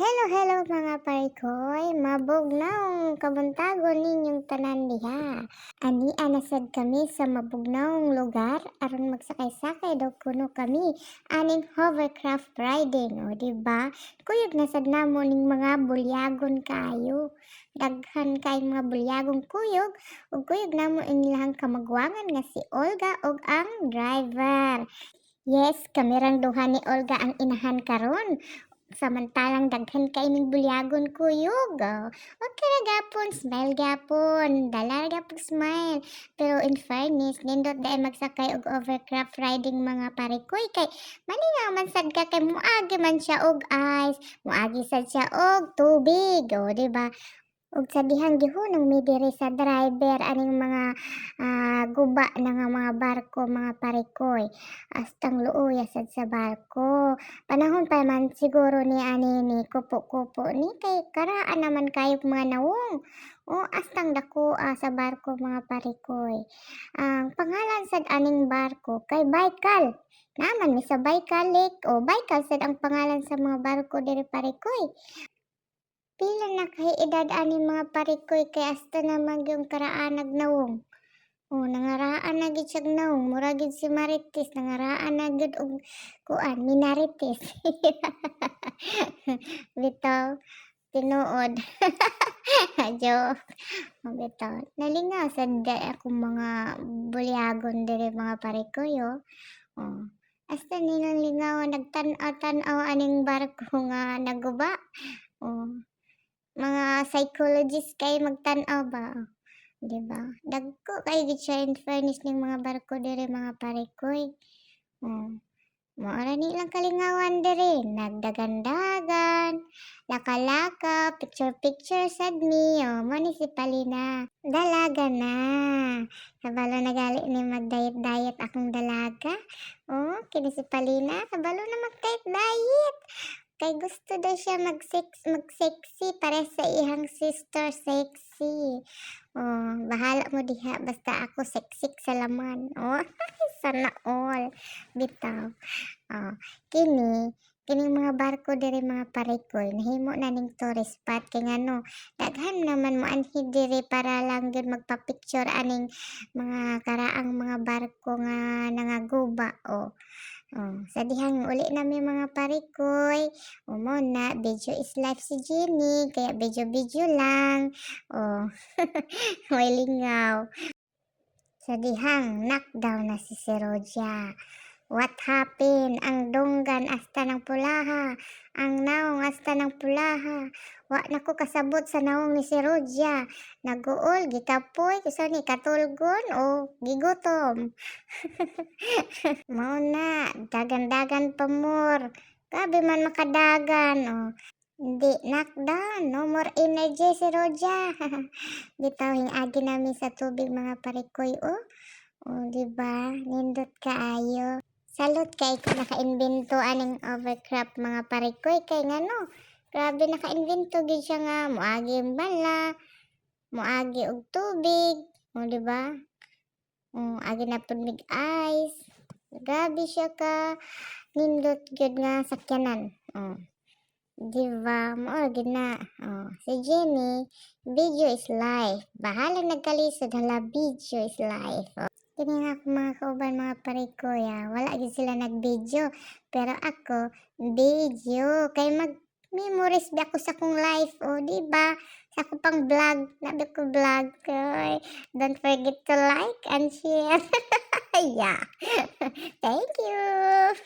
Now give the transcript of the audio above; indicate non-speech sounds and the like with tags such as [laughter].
Hello, hello mga parikoy, mabog naong kabuntagon ninyong tanan diha. Ani anasad kami sa mabugnaong lugar aron magsakay-sakay daw kuno kami aning hovercraft riding, o di ba? Kuyog nasad namo ning mga bulyagon kayo. Daghan kay mga bulyagong kuyog ug kuyog namo inilahang kamagwangan nga si Olga ug ang driver. Yes, kami rang duha ni Olga ang inahan karon. Samantalang daghan kay ning bulyagon kuyog. Oh. Okay ra gapon, smile gapon, dala ra gapon smile. Pero in fairness, nindot dai magsakay og overcraft riding mga parikoy kay maningaw man sad ka kay muagi man siya og ice, muagi sad siya og tubig, o di ba? Ug sa dihang gihunong mi diri sa driver aning mga ah, guba na nga mga barko mga parikoy. Astang luoy sad sa barko. Panahon pa man siguro ni ani ni kupo-kupo ni kay karaan naman kayo mga nawong. O astang dako ah, sa barko mga parikoy. Ang pangalan sad aning barko kay Baikal. Naman mi sa Baikal Lake. O Baikal sad ang pangalan sa mga barko diri parikoy Pila na kay edad ani mga parikoy kay hasta naman yung karaan nagnawong. Oh, nangaraan na gid siya nawong, mura gid si Marites, nangaraan na gid og kuan, minarites. [laughs] Bitaw, tinuod. [laughs] Joke. Bitaw. Nalingaw sa akong mga bulyagon diri mga parikoy oh. Oh. Hasta nilang lingaw nagtan-aw-tan-aw aning barko nga naguba. Oh. Mga psychologist kay magtan-aw ba, 'di ba? Dagko kay gid siya in fairness ning mga barko diri mga parikoy. Oh, mao ra nilang kalingawan diri, nagdagan-dagan, laka-laka, picture-picture sad mi, oh, mao ni si Palina. Dalaga na. Kabalo na gali ni magdayet-dayet akong dalaga. Oh, kini si Palina, kabalo na magdayet-dayet. Kay gusto daw siya mag-sex, mag-sexy para sa ihang sister sexy. Oh, bahala mo diha basta ako sexy sa laman. Oh, [laughs] sana all. Bitaw. Oh, kini kining mga barko diri mga parikoy nahimo na ning tourist spot kay ngano daghan naman mo anhi diri para lang gyud magpa-picture aning mga karaang mga barko nga nangaguba oh Oh, sa dihang uli nami mga parikoy. O mo na, video is life si Jenny. Kaya video-video lang. Oh, [laughs] may lingaw. Sa dihang knockdown na si si Roja. What happened? Ang dunggan asta ng pulaha. Ang naong asta ng pulaha. Wa na ko kasabot sa naong ni si Roja. Naguol, gikapoy, kusa ni katulgon o gigutom. [laughs] Mao na, dagan-dagan pa more. Grabe man makadagan. Oh. Hindi, knockdown. No more energy si Roja. [laughs] Bitaw, agi namin sa tubig mga parikoy. Oh, oh di ba? Nindot kaayo. Salute kay ko naka-invento aning overcraft mga parikoy kay ngano. Grabe naka-invento gid siya nga moagi ang bala, moagi og tubig, o di ba? Um, agi na pud mig ice. Grabe siya ka nindot gyud nga sakyanan. Oh. Di ba? Mao gid na. Oh. Si Jenny, video is life. Bahala nagkalisod hala video is life. Oh. Kini nga ako mga kauban mga parikoy ah. Wala gid sila nag-video. Pero ako, video. Kay mag memories ba ako sa kong life. O, oh, di ba? Sa ako pang vlog. Nabi ko vlog. Kay. Don't forget to like and share. [laughs] yeah. [laughs] Thank you.